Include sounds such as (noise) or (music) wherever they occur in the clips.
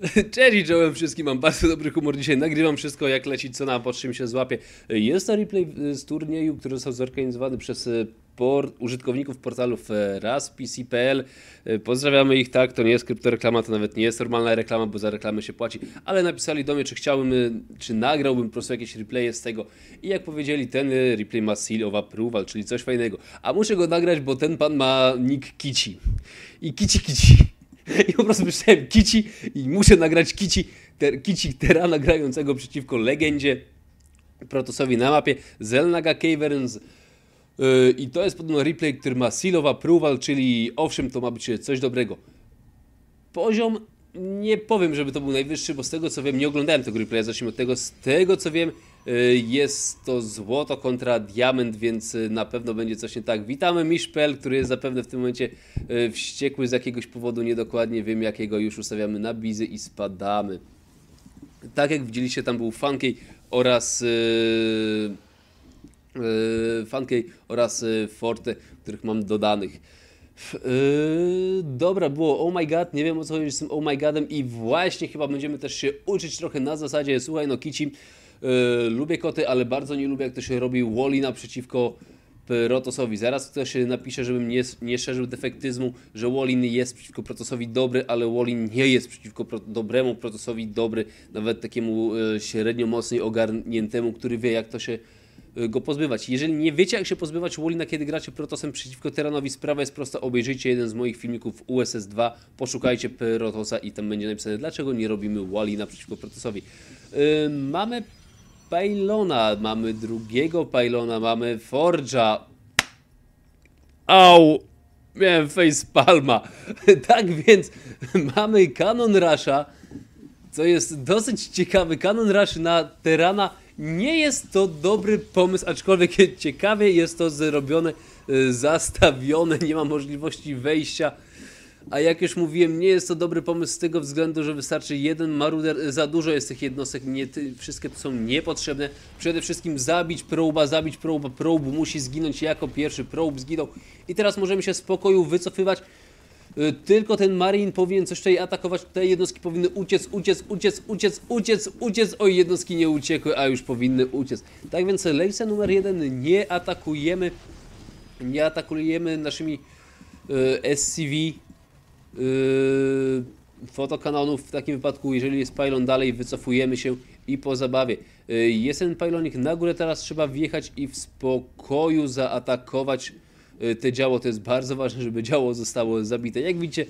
(laughs) Cześć czołem wszystkim, mam bardzo dobry humor dzisiaj, nagrywam wszystko jak leci, co na po czym się złapie. Jest to replay z turnieju, który został zorganizowany przez port, użytkowników portalów raz.pc.pl. E, pozdrawiamy ich, tak, to nie jest kryptoreklama, to nawet nie jest normalna reklama, bo za reklamę się płaci, ale napisali do mnie, czy chciałbym, czy nagrałbym po prostu jakieś replaye z tego i jak powiedzieli, ten replay ma seal of approval, czyli coś fajnego, a muszę go nagrać, bo ten pan ma nick Kici i Kici Kici. I po prostu myślałem Kici i muszę nagrać Kici, ter, Kici Terana grającego przeciwko legendzie Protosowi na mapie Zelnaga Caverns. Yy, I to jest podobno replay, który ma seal of approval, czyli owszem, to ma być coś dobrego. Poziom nie powiem, żeby to był najwyższy, bo z tego co wiem, nie oglądałem tego replaya, zacznijmy od tego, z tego co wiem, jest to złoto kontra diament, więc y, na pewno będzie coś nie tak. Witamy Miszpel, który jest zapewne w tym momencie y, wściekły z jakiegoś powodu, niedokładnie wiem jakiego, już ustawiamy na bizy i spadamy. Tak jak widzieliście, tam był Funkey oraz yy, yy, oraz Forte, których mam dodanych. Yy, dobra, było Oh my god, nie wiem o co chodzi z tym Oh my godem i właśnie chyba będziemy też się uczyć trochę na zasadzie, słuchaj no Kici, lubię koty, ale bardzo nie lubię, jak to się robi Wally naprzeciwko Protosowi. Zaraz ktoś napisze, żebym nie, nie szerzył defektyzmu, że Wallin jest przeciwko Protosowi dobry, ale Wallin nie jest przeciwko pro, dobremu Protosowi dobry, nawet takiemu e, średnio mocniej ogarniętemu, który wie jak to się e, go pozbywać. Jeżeli nie wiecie jak się pozbywać Wallina, kiedy gracie Protosem przeciwko Teranowi, sprawa jest prosta, obejrzyjcie jeden z moich filmików USS2, poszukajcie Protosa i tam będzie napisane dlaczego nie robimy Wallina przeciwko Protosowi. Mamy pylona, mamy drugiego pylona, mamy Forge'a. Au! Miałem face palma. (laughs) tak więc mamy Canon Rusha, co jest dosyć ciekawy. Canon Rush na Terana nie jest to dobry pomysł, aczkolwiek (laughs) ciekawie jest to zrobione, y, zastawione, nie ma możliwości wejścia a jak już mówiłem, nie jest to dobry pomysł z tego względu, że wystarczy jeden maruder, za dużo jest tych jednostek, nie, wszystkie to są niepotrzebne. Przede wszystkim zabić proba, zabić proba, prob musi zginąć jako pierwszy, prob zginął i teraz możemy się w spokoju wycofywać. Y, tylko ten Marin powinien coś tutaj atakować, te jednostki powinny uciec, uciec, uciec, uciec, uciec, uciec. Oj, jednostki nie uciekły, a już powinny uciec. Tak więc lejce numer jeden nie atakujemy, nie atakujemy naszymi y, SCV, yy, fotokanonów w takim wypadku, jeżeli jest pylon dalej, wycofujemy się i po zabawie. Yy, jest ten pylonik na górę, teraz trzeba wjechać i w spokoju zaatakować yy, te działo. To jest bardzo ważne, żeby działo zostało zabite. Jak widzicie,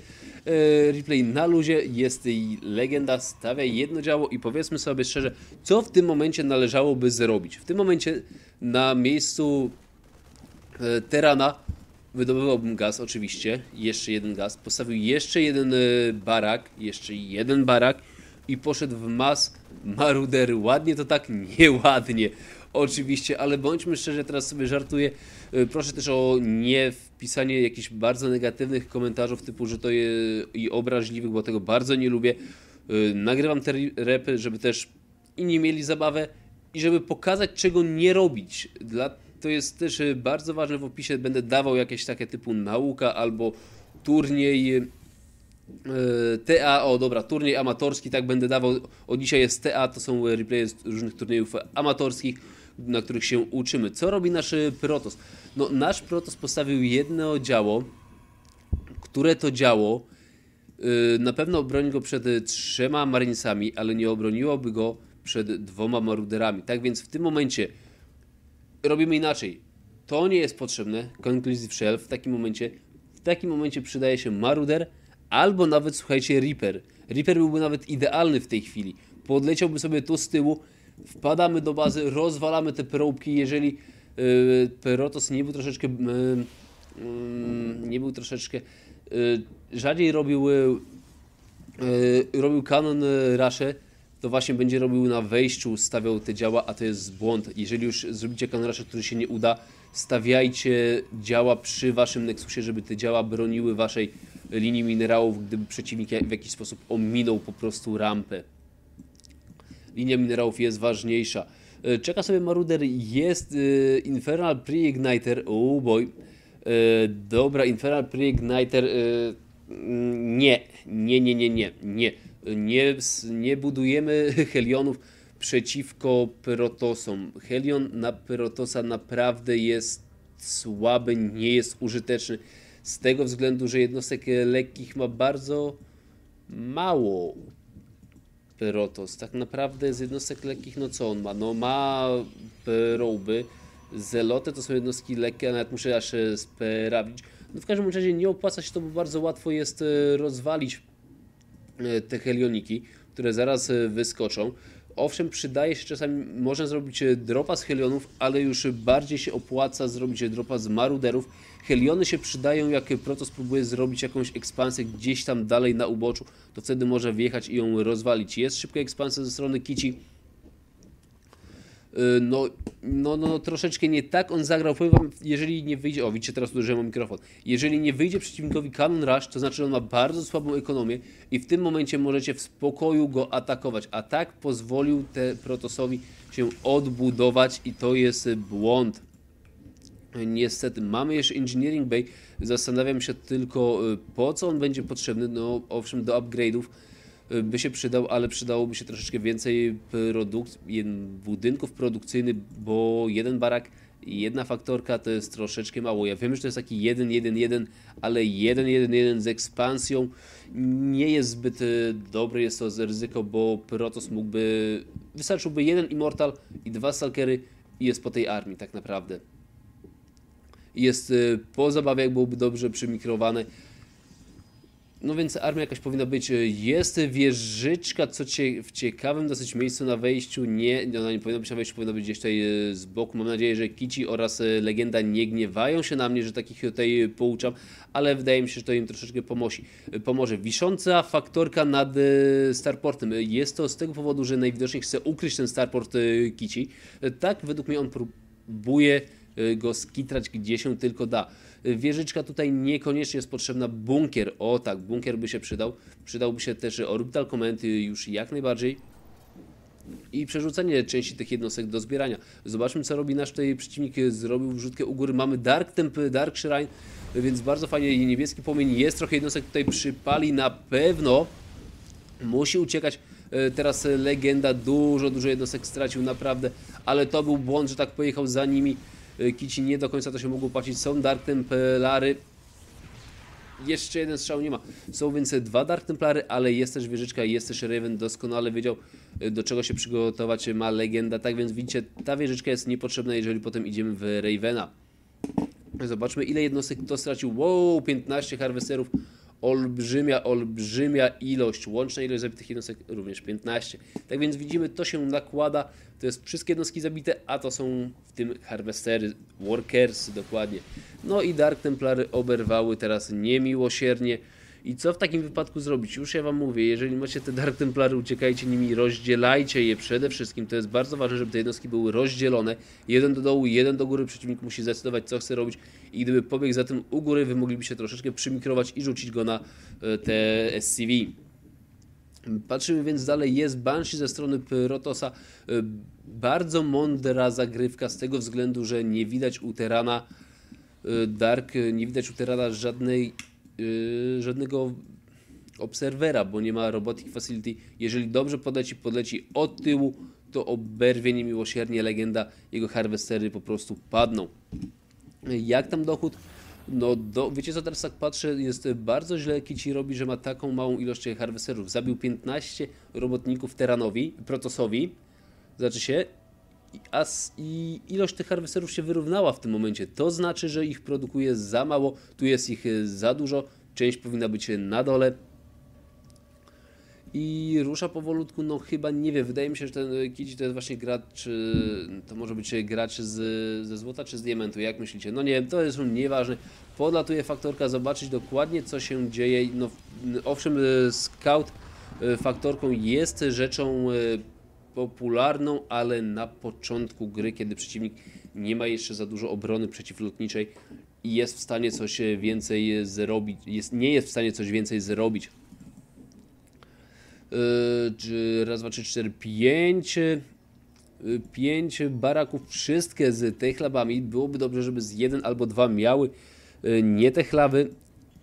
replay na luzie, jest legenda, stawia jedno działo i powiedzmy sobie szczerze, co w tym momencie należałoby zrobić. W tym momencie na miejscu Terana Wydobywałbym gaz oczywiście, jeszcze jeden gaz, postawił jeszcze jeden e, barak, jeszcze jeden barak i poszedł w mas marudery. Ładnie to tak, (laughs) nieładnie oczywiście, ale bądźmy szczerzy, teraz sobie żartuję. E, proszę też o nie wpisanie jakichś bardzo negatywnych komentarzów typu, że to jest i obraźliwych, bo tego bardzo nie lubię. E, nagrywam te repy, żeby też inni mieli zabawę i żeby pokazać, czego nie robić. Dla to jest też y, bardzo ważne w opisie, będę dawał jakieś takie typu nauka albo turniej y, TA, o dobra, turniej amatorski, tak będę dawał, o dzisiaj jest TA, to są replaye z różnych turniejów amatorskich, na których się uczymy. Co robi nasz Protos? No, nasz Protos postawił jedno działo, które to działo na pewno obroni go przed trzema marinesami, ale nie obroniłoby go przed dwoma maruderami. Tak więc w tym momencie robimy inaczej. To nie jest potrzebne, Conclusive Shell w takim momencie. W takim momencie przydaje się Maruder albo nawet, słuchajcie, Reaper. Reaper byłby nawet idealny w tej chwili. Podleciałby sobie tu z tyłu, wpadamy do bazy, rozwalamy te probki, jeżeli yy, Perotos nie był troszeczkę yy, yy, nie był troszeczkę yy, rzadziej robił yy, robił kanon Rasze, to właśnie będzie robił na wejściu, stawiał te działa, a to jest błąd. Jeżeli już zrobicie kanrasze, który się nie uda, stawiajcie działa przy waszym Nexusie, żeby te działa broniły waszej linii minerałów, gdyby przeciwnik w jakiś sposób ominął po prostu rampę. Linia minerałów jest ważniejsza. E, czeka sobie Maruder, jest yy, Infernal Pre-Igniter, oh boy. Yy, dobra, Infernal Pre-Igniter, yy, nie, nie, nie, nie, nie, nie. Nie, nie budujemy (laughs) Helionów przeciwko Protosom. Helion na Protosa naprawdę jest słaby, nie jest użyteczny. Z tego względu, że jednostek lekkich ma bardzo mało Protos. Tak naprawdę z jednostek lekkich, no co on ma? No ma proby, zeloty to są jednostki lekkie, a nawet muszę aż e, sprawdzić. No w każdym razie nie opłaca się to, bo bardzo łatwo jest e, rozwalić te helioniki, które zaraz wyskoczą. Owszem, przydaje się czasami, można zrobić dropa z helionów, ale już bardziej się opłaca zrobić dropa z maruderów. Heliony się przydają, jak Proto spróbuje zrobić jakąś ekspansję gdzieś tam dalej na uboczu, to wtedy może wjechać i ją rozwalić. Jest szybka ekspansja ze strony Kici, no, no, no, troszeczkę nie tak on zagrał. Powiem wam, jeżeli nie wyjdzie, o widzicie teraz uderzyłem o mikrofon, jeżeli nie wyjdzie przeciwnikowi Cannon Rush, to znaczy, że on ma bardzo słabą ekonomię i w tym momencie możecie w spokoju go atakować, a tak pozwolił te Protosowi się odbudować i to jest błąd. Niestety, mamy jeszcze Engineering Bay, zastanawiam się tylko y, po co on będzie potrzebny, no owszem do upgrade'ów, by się przydał, ale przydałoby się troszeczkę więcej produk budynków produkcyjnych, bo jeden barak jedna faktorka to jest troszeczkę mało. Ja wiem, że to jest taki 1-1-1, ale 1-1-1 z ekspansją nie jest zbyt e, dobry, jest to ryzyko, bo Protoss mógłby, wystarczyłby jeden Immortal i dwa Stalkery i jest po tej armii tak naprawdę. Jest e, po zabawie, jak byłoby dobrze przymikrowane, no więc armia jakaś powinna być. Jest wieżyczka, co cie, w ciekawym dosyć miejscu na wejściu. Nie, ona nie powinna być na wejściu, powinna być gdzieś tutaj e, z boku. Mam nadzieję, że Kici oraz e, Legenda nie gniewają się na mnie, że takich tutaj pouczam, ale wydaje mi się, że to im troszeczkę pomosi, e, pomoże. Wisząca faktorka nad Starportem. Jest to z tego powodu, że najwidoczniej chce ukryć ten Starport Kici. Tak, według mnie on próbuje go skitrać gdzie się tylko da. Wieżyczka tutaj niekoniecznie jest potrzebna. Bunkier, o tak, bunkier by się przydał. Przydałby się też orbital command już jak najbardziej. I przerzucenie części tych jednostek do zbierania. Zobaczmy co robi nasz tutaj przeciwnik. Zrobił wrzutkę u góry. Mamy Dark Temp, Dark Shrine, więc bardzo fajnie. Niebieski płomień jest trochę jednostek tutaj przypali na pewno. Musi uciekać. E, teraz legenda dużo, dużo jednostek stracił naprawdę, ale to był błąd, że tak pojechał za nimi. Y, Kici nie do końca to się mogło płacić. Są Dark Templary. Jeszcze jeden strzał nie ma. Są więc dwa Dark Templary, ale jest też wieżyczka, jest też Raven. Doskonale wiedział, y, do czego się przygotować ma legenda. Tak więc widzicie, ta wieżyczka jest niepotrzebna, jeżeli potem idziemy w Ravena. Zobaczmy, ile jednostek kto stracił. Wow, 15 harvesterów olbrzymia, olbrzymia ilość, łączna ilość zabitych jednostek również 15. Tak więc widzimy, to się nakłada, to jest wszystkie jednostki zabite, a to są w tym harvestery, workers dokładnie. No i Dark Templary oberwały teraz niemiłosiernie. I co w takim wypadku zrobić? Już ja Wam mówię, jeżeli macie te Dark Templary, uciekajcie nimi, rozdzielajcie je przede wszystkim. To jest bardzo ważne, żeby te jednostki były rozdzielone. Jeden do dołu, jeden do góry. Przeciwnik musi zdecydować, co chce robić. I gdyby pobiegł za tym u góry, Wy moglibyście troszeczkę przymikrować i rzucić go na e, te SCV. Patrzymy więc dalej, jest Banshee ze strony Protosa. E, bardzo mądra zagrywka z tego względu, że nie widać u Terana e, Dark, nie widać u Terana żadnej yy, żadnego obserwera, bo nie ma robotic facility. Jeżeli dobrze podleci, podleci od tyłu, to oberwie niemiłosiernie legenda, jego harvestery po prostu padną. Jak tam dochód? No, do, wiecie co teraz tak patrzę, jest bardzo źle Kici robi, że ma taką małą ilość harvesterów. Zabił 15 robotników Teranowi, Protosowi, znaczy się, a i ilość tych harvesterów się wyrównała w tym momencie. To znaczy, że ich produkuje za mało, tu jest ich e, za dużo, część powinna być na dole. I rusza powolutku, no chyba nie wiem, wydaje mi się, że ten Kici to jest właśnie gracz, to może być gracz z, ze złota czy z diamentu, jak myślicie? No nie wiem, to jest nieważne. Podlatuje faktorka, zobaczyć dokładnie co się dzieje. No owszem, scout faktorką jest rzeczą popularną, ale na początku gry, kiedy przeciwnik nie ma jeszcze za dużo obrony przeciwlotniczej i jest w stanie coś więcej zrobić, jest, nie jest w stanie coś więcej zrobić. Yy, raz, dwa, trzy, cztery, pięć. Yy, pięć baraków, wszystkie z techlabami. Byłoby dobrze, żeby z jeden albo dwa miały nie techlawy,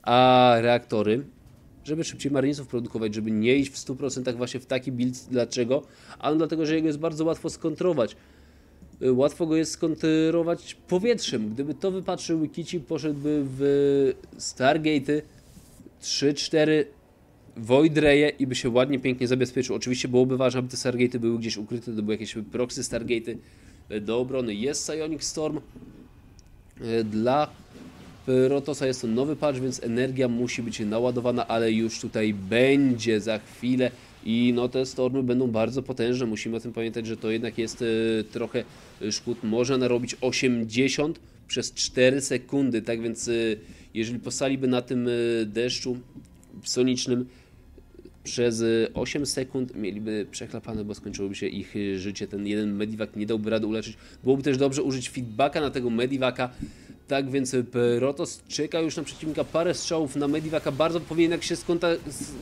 a reaktory żeby szybciej Marinesów produkować, żeby nie iść w 100% właśnie w taki build. Dlaczego? Ano dlatego, że jego jest bardzo łatwo skontrować. Y, Łatwo go jest skontrować powietrzem. Gdyby to wypatrzył Kici, poszedłby w Stargate'y 3-4 Void Reye i by się ładnie, pięknie zabezpieczył. Oczywiście byłoby ważne, aby te Stargate'y były gdzieś ukryte, to były jakieś proxy Stargate'y y, do obrony. Jest Psionic Storm y, dla Protosa jest to nowy patch, więc energia musi być naładowana, ale już tutaj będzie za chwilę i no te stormy będą bardzo potężne. Musimy o tym pamiętać, że to jednak jest y, trochę szkód. Można narobić 80 przez 4 sekundy, tak więc y, jeżeli postaliby na tym y, deszczu sonicznym przez 8 sekund mieliby przechlapane, bo skończyłoby się ich życie. Ten jeden medivac nie dałby rady uleczyć. Byłoby też dobrze użyć feedbacka na tego medivaka, tak więc Protos czeka już na przeciwnika parę strzałów na Medivaka. Bardzo powinien jak się skąta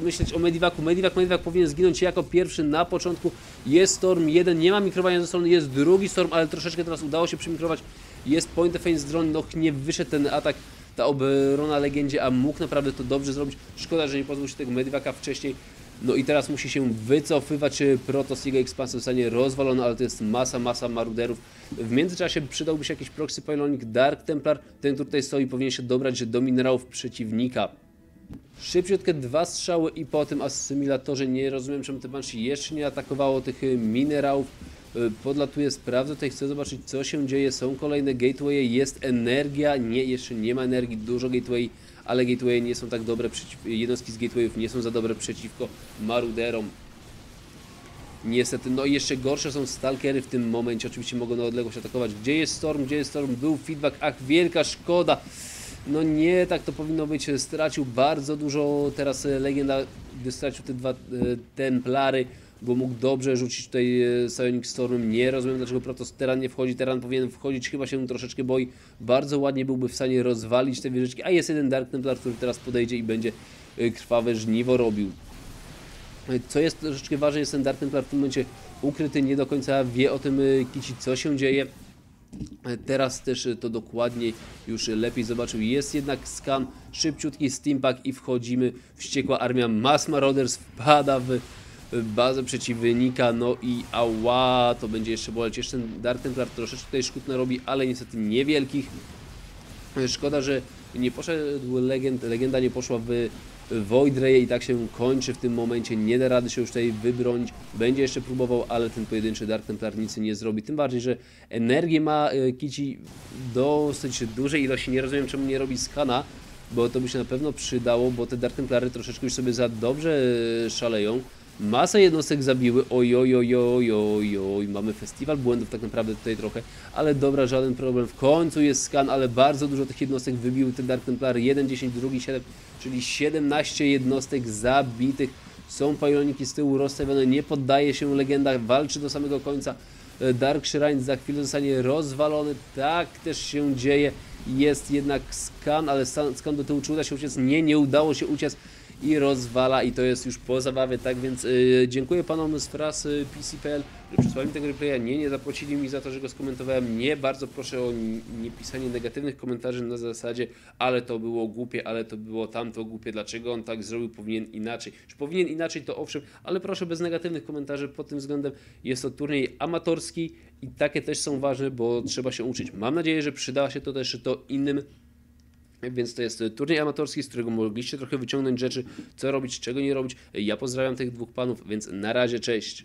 myśleć o Medivaku. Medivac, Medivac powinien zginąć jako pierwszy na początku. Jest Storm jeden, nie ma mikrowania ze strony, jest drugi Storm, ale troszeczkę teraz udało się przymikrować. Jest Point Defense Drone, no nie wyszedł ten atak, ta obrona legendzie, a mógł naprawdę to dobrze zrobić. Szkoda, że nie pozwolił się tego Medivaka wcześniej. No i teraz musi się wycofywać Protos, jego ekspansja zostanie rozwalona, ale to jest masa, masa maruderów. W międzyczasie przydałby się jakiś proxy pylonic Dark Templar, ten który tutaj stoi powinien się dobrać do minerałów przeciwnika. Szybciutkie dwa strzały i po tym asymilatorze nie rozumiem czemu te Banshee jeszcze nie atakowało tych minerałów. Podlatuję, sprawdzę tutaj, chcę zobaczyć co się dzieje, są kolejne gateway, jest energia, nie, jeszcze nie ma energii, dużo gateway ale gateway nie są tak dobre, jednostki z gatewayów nie są za dobre przeciwko maruderom. Niestety, no i jeszcze gorsze są stalkery w tym momencie, oczywiście mogą na odległość atakować. Gdzie jest Storm, gdzie jest Storm, był feedback, ach wielka szkoda. No nie, tak to powinno być, stracił bardzo dużo, teraz Legenda, gdy stracił te dwa e, Templary, bo mógł dobrze rzucić tutaj e, Psionic Stormem. Nie rozumiem dlaczego Protoss Teran nie wchodzi. Teran powinien wchodzić, chyba się troszeczkę boi. Bardzo ładnie byłby w stanie rozwalić te wieżyczki, a jest jeden Dark Templar, który teraz podejdzie i będzie e, krwawe żniwo robił. E, co jest troszeczkę ważne, jest ten Dark Templar w tym momencie ukryty, nie do końca wie o tym Kici, co się dzieje. Teraz też to dokładniej już lepiej zobaczył. Jest jednak skan, szybciutki steampack i wchodzimy. Wściekła armia Mass Marauders wpada w bazę przeciwnika, no i ała, to będzie jeszcze boleć. Jeszcze ten Dark Templar troszeczkę tutaj szkód narobi, ale niestety niewielkich. Szkoda, że nie poszedł legend, legenda nie poszła w Void Ray i tak się kończy w tym momencie, nie da rady się już tutaj wybronić, będzie jeszcze próbował, ale ten pojedynczy Dark Templar nic nie zrobi, tym bardziej, że energię ma e, Kici dosyć dużej ilości, nie rozumiem czemu nie robi skana, bo to by się na pewno przydało, bo te Dark Templary troszeczkę już sobie za dobrze e, szaleją, Masę jednostek zabiły, oj, oj, oj, oj, oj, oj, mamy festiwal błędów tak naprawdę tutaj trochę, ale dobra, żaden problem, w końcu jest skan, ale bardzo dużo tych jednostek wybiły te Dark Templary, 1, 10, drugi 7, czyli 17 jednostek zabitych, są pajloniki z tyłu rozstawione, nie poddaje się legenda, walczy do samego końca, e, Dark Shrine za chwilę zostanie rozwalony, tak też się dzieje, jest jednak skan, ale skan do tyłu, czy uda się uciec? Nie, nie udało się uciec, i rozwala i to jest już po zabawie, tak więc yy, dziękuję panom z frasy PC.pl, że przysłali mi tego replaya, nie, nie zapłacili mi za to, że go skomentowałem, nie, bardzo proszę o nie pisanie negatywnych komentarzy na zasadzie, ale to było głupie, ale to było tamto głupie, dlaczego on tak zrobił, powinien inaczej. Czy powinien inaczej, to owszem, ale proszę bez negatywnych komentarzy pod tym względem, jest to turniej amatorski i takie też są ważne, bo trzeba się uczyć. Mam nadzieję, że przyda się to też to innym więc to jest turniej amatorski, z którego mogliście trochę wyciągnąć rzeczy, co robić, czego nie robić. Ja pozdrawiam tych dwóch panów, więc na razie, cześć.